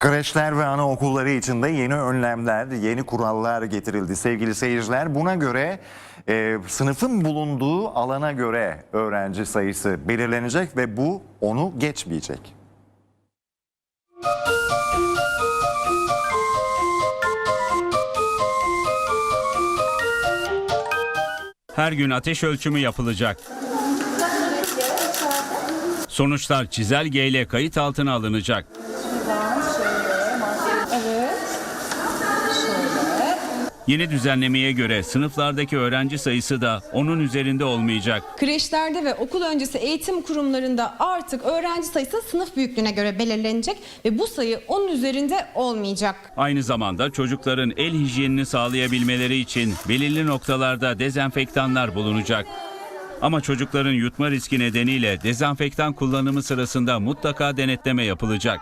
Kreşler ve anaokulları için de yeni önlemler, yeni kurallar getirildi sevgili seyirciler. Buna göre e, sınıfın bulunduğu alana göre öğrenci sayısı belirlenecek ve bu onu geçmeyecek. Her gün ateş ölçümü yapılacak. Sonuçlar çizelgeyle kayıt altına alınacak. Yeni düzenlemeye göre sınıflardaki öğrenci sayısı da onun üzerinde olmayacak. Kreşlerde ve okul öncesi eğitim kurumlarında artık öğrenci sayısı sınıf büyüklüğüne göre belirlenecek ve bu sayı onun üzerinde olmayacak. Aynı zamanda çocukların el hijyenini sağlayabilmeleri için belirli noktalarda dezenfektanlar bulunacak. Ama çocukların yutma riski nedeniyle dezenfektan kullanımı sırasında mutlaka denetleme yapılacak.